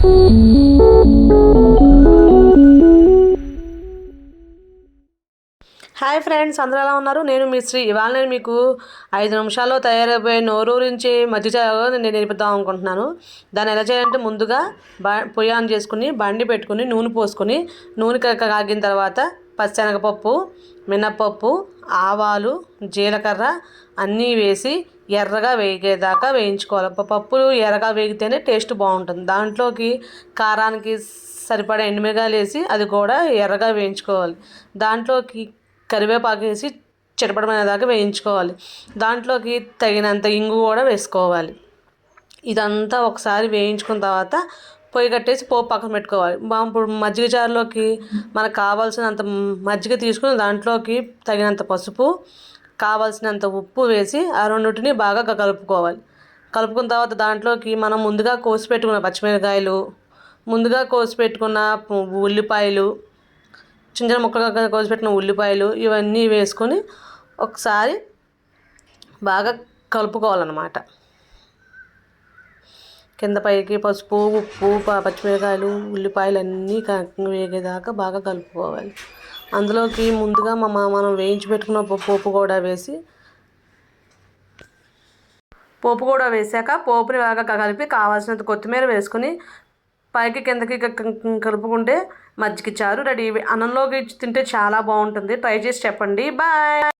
Hi friends అందరూ ఎలా ఉన్నారు? నేను మీ శ్రీ ఇవాళ నేను మీకు ఐదు నిమిషాల్లో తయారైపోయే నోరూరించి మజ్జిగ నేను నేర్పిద్దాం అనుకుంటున్నాను. దాన్ని ఎలా చేయాలంటే ముందుగా బా పొయ్యి ఆన్ చేసుకుని బండి పెట్టుకుని నూనె పోసుకొని నూనె కాగిన తర్వాత పచ్చనగపప్పు మినప్పప్పు ఆవాలు జీలకర్ర అన్నీ వేసి ఎర్రగా వేగేదాకా వేయించుకోవాలి. ప- పప్పులు ఎర్రగా వేగితేనే టేస్ట్ బాగుంటుంది. దాంట్లోకి కారానికి సరిపడా ఎండుమిరగాయలు వేసి అది కూడా ఎర్రగా వేయించుకోవాలి. దాంట్లోకి కరివేపాకు వేసి చిటపడమైన దాకా వేయించుకోవాలి. దాంట్లోకి తగినంత ఇంగు కూడా వేసుకోవాలి. ఇదంతా ఒకసారి వేయించుకున్న తర్వాత పొయ్యి కట్టేసి పోపు పక్కన పెట్టుకోవాలి. ఇప్పుడు మజ్జిగ జారులోకి మనకు కావాల్సినంత మజ్జిగ తీసుకుని దాంట్లోకి తగినంత పసుపు కావాల్సినంత ఉప్పు వేసి ఆ రెండింటిని బాగా కలుపుకోవాలి. కలుపుకున్న తర్వాత దాంట్లోకి మనం ముందుగా కోసి పెట్టుకున్న పచ్చిమిరకాయలు ముందుగా కోసి పెట్టుకున్న ఉల్లిపాయలు చిన్న చిన్న ముక్కలుగా కోసి పెట్టిన ఉల్లిపాయలు ఇవన్నీ వేసుకొని ఒకసారి బాగా కలుపుకోవాలన్నమాట. కింద పైకి పసుపు ఉప్పు పచ్చిమిరకాయలు ఉల్లిపాయలు అన్నీ వేగేదాకా బాగా కలుపుకోవాలి. అందులోకి ముందుగా మా మనం వేయించి పెట్టుకున్న పోపు కూడా వేసి పోపు కూడా వేసాక పోపుని బాగా కలిపి కావాల్సినంత కొత్తిమీర వేసుకుని పైకి కిందకి కలుపుకుంటే మజ్జిగ చారు రెడీ. అన్నంలోకి తింటే చాలా బాగుంటుంది. ట్రై చేసి చెప్పండి. బాయ్!